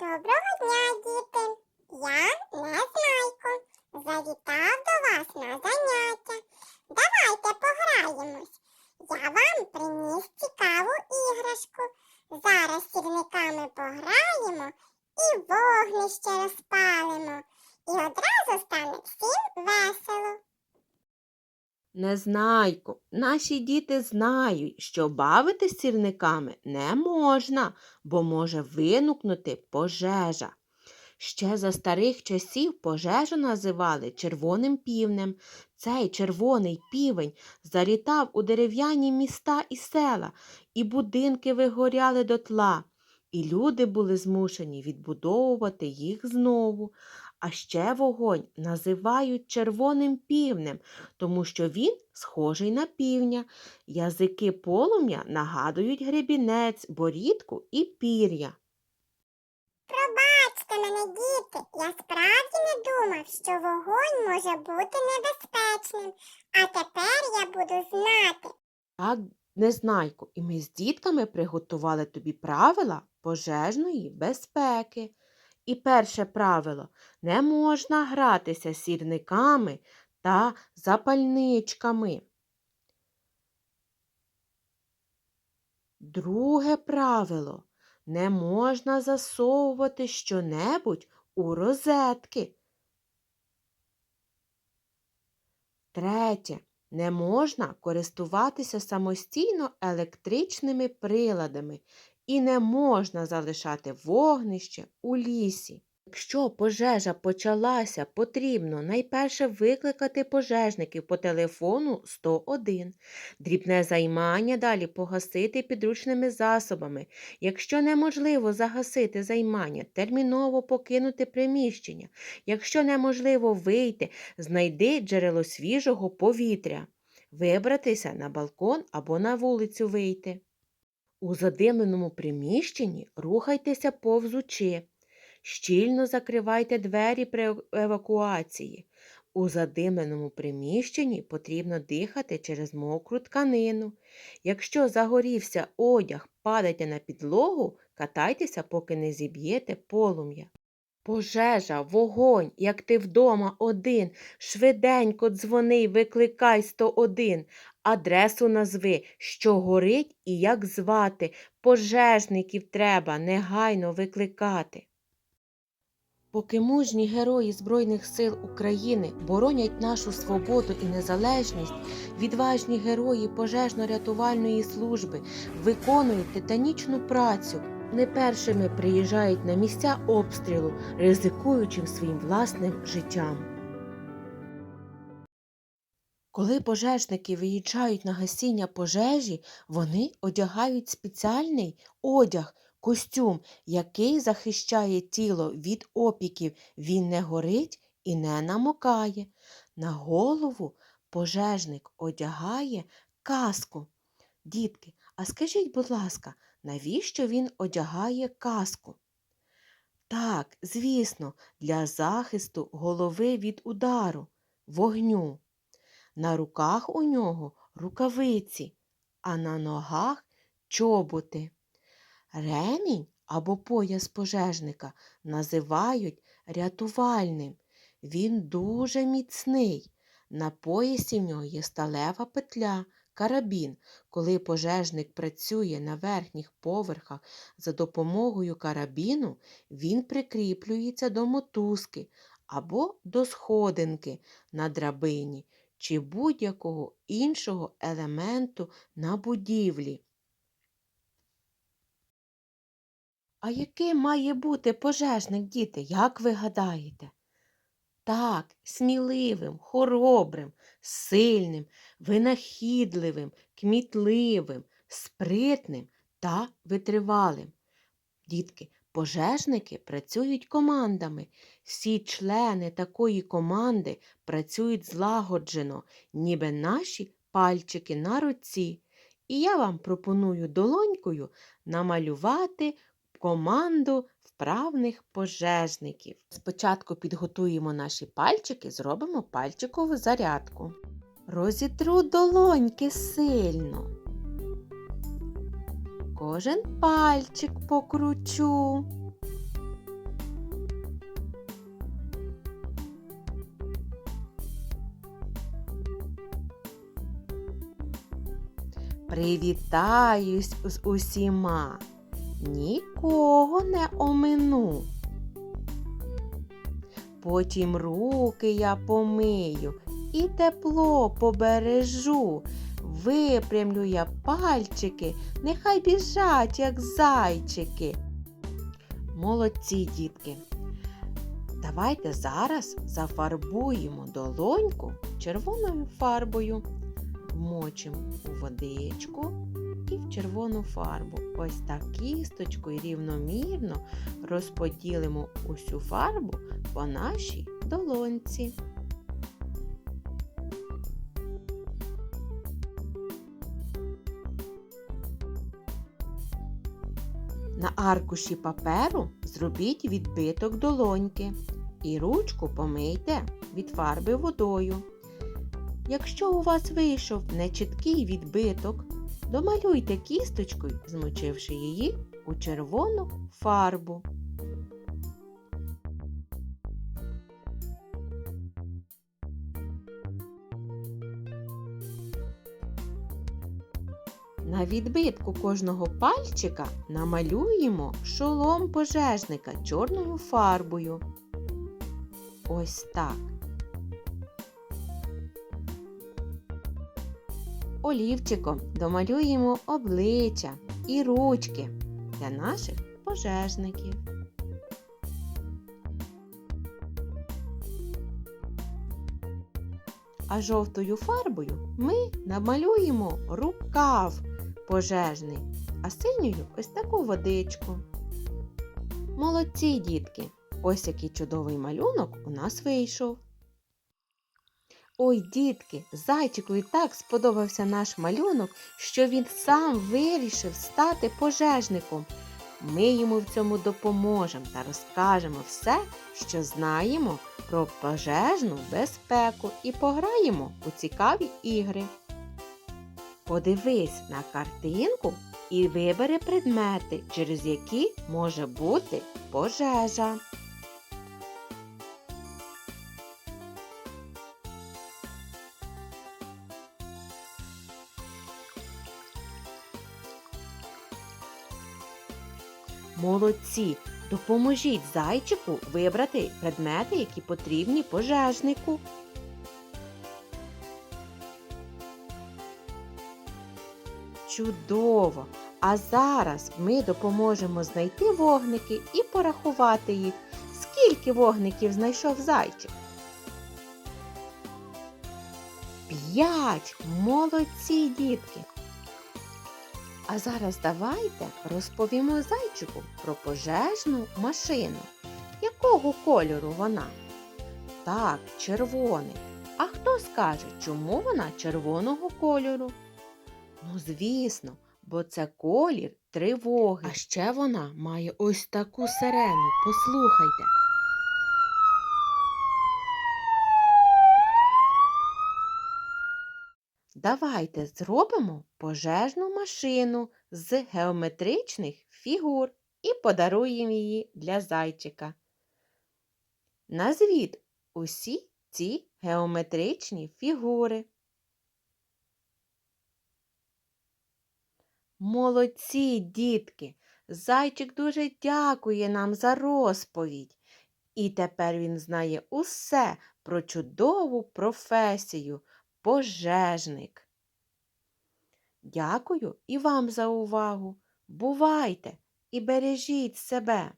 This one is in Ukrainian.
Доброго дня, діти! Я Незнайко. Завітав до вас на заняття. Давайте пограємось. Я вам приніс цікаву іграшку. Зараз сірниками пограємо і вогнище розпалимо. І одразу стане всім весело. Незнайко, наші діти знають, що бавитись сірниками не можна, бо може виникнути пожежа. Ще за старих часів пожежу називали червоним півнем. Цей червоний півень залітав у дерев'яні міста і села, і будинки вигоряли дотла, і люди були змушені відбудовувати їх знову. А ще вогонь називають червоним півнем, тому що він схожий на півня. Язики полум'я нагадують гребінець, борідку і пір'я. Пробачте мене, діти, я справді не думав, що вогонь може бути небезпечним. А тепер я буду знати. Так, незнайку, і ми з дітками приготували тобі правила пожежної безпеки. І перше правило не можна гратися сірниками та запальничками. Друге правило не можна засовувати щонебудь у розетки. Третє. Не можна користуватися самостійно електричними приладами і не можна залишати вогнище у лісі. Якщо пожежа почалася, потрібно найперше викликати пожежників по телефону 101. Дрібне займання далі погасити підручними засобами. Якщо неможливо загасити займання, терміново покинути приміщення. Якщо неможливо вийти, знайди джерело свіжого повітря. Вибратися на балкон або на вулицю вийти. У задимленому приміщенні рухайтеся повзучи. Щільно закривайте двері при евакуації. У задимленому приміщенні потрібно дихати через мокру тканину. Якщо загорівся одяг, падайте на підлогу, катайтеся, поки не зіб'єте полум'я. Пожежа, вогонь, як ти вдома один, швиденько дзвони, викликай 101, адресу назви, що горить і як звати. Пожежників треба негайно викликати. Поки мужні герої Збройних сил України боронять нашу свободу і незалежність, відважні герої пожежно-рятувальної служби виконують титанічну працю. Не першими приїжджають на місця обстрілу, ризикуючи своїм власним життям. Коли пожежники виїжджають на гасіння пожежі, вони одягають спеціальний одяг, костюм, який захищає тіло від опіків. Він не горить і не намокає. На голову пожежник одягає каску. Дітки, а скажіть, будь ласка, навіщо він одягає каску? Так, звісно, для захисту голови від удару, вогню. На руках у нього рукавиці, а на ногах чоботи. Ремінь або пояс пожежника називають рятувальним. Він дуже міцний. На поясі в нього є сталева петля, карабін. Коли пожежник працює на верхніх поверхах за допомогою карабіну, він прикріплюється до мотузки або до сходинки на драбині чи будь-якого іншого елементу на будівлі. А яким має бути пожежник, діти, як ви гадаєте? Так, сміливим, хоробрим, сильним, винахідливим, кмітливим, спритним та витривалим. Дітки, пожежники працюють командами. Всі члени такої команди працюють злагоджено, ніби наші пальчики на руці. І я вам пропоную долонькою намалювати команду вправних пожежників. Спочатку підготуємо наші пальчики, зробимо пальчикову зарядку. Розітру долоньки сильно. Кожен пальчик покручу. Привітаюсь з усіма нікого не омину. Потім руки я помию і тепло побережу. Випрямлю я пальчики, нехай біжать, як зайчики. Молодці, дітки. Давайте зараз зафарбуємо долоньку червоною фарбою. Вмочимо у водичку і в червону фарбу. Ось так кісточкою рівномірно розподілимо усю фарбу по нашій долонці. На аркуші паперу зробіть відбиток долоньки і ручку помийте від фарби водою. Якщо у вас вийшов нечіткий відбиток, домалюйте кісточкою, змочивши її у червону фарбу. На відбитку кожного пальчика намалюємо шолом пожежника чорною фарбою. Ось так. Олівчиком домалюємо обличчя і ручки для наших пожежників. А жовтою фарбою ми намалюємо рукав пожежний, а синьою ось таку водичку. Молодці, дітки! Ось який чудовий малюнок у нас вийшов. Ой, дітки, зайчику і так сподобався наш малюнок, що він сам вирішив стати пожежником. Ми йому в цьому допоможемо та розкажемо все, що знаємо про пожежну безпеку і пограємо у цікаві ігри. Подивись на картинку і вибери предмети, через які може бути пожежа. Молодці! Допоможіть зайчику вибрати предмети, які потрібні пожежнику. Чудово! А зараз ми допоможемо знайти вогники і порахувати їх. Скільки вогників знайшов зайчик? П'ять! Молодці, дітки! А зараз давайте розповімо зайчику про пожежну машину. Якого кольору вона? Так, червоний. А хто скаже, чому вона червоного кольору? Ну, звісно, бо це колір тривоги. А ще вона має ось таку сирену. Послухайте. Давайте зробимо пожежну машину з геометричних фігур і подаруємо її для зайчика. Назвіть усі ці геометричні фігури. Молодці, дітки! Зайчик дуже дякує нам за розповідь. І тепер він знає усе про чудову професію пожежник. Дякую і вам за увагу. Бувайте і бережіть себе.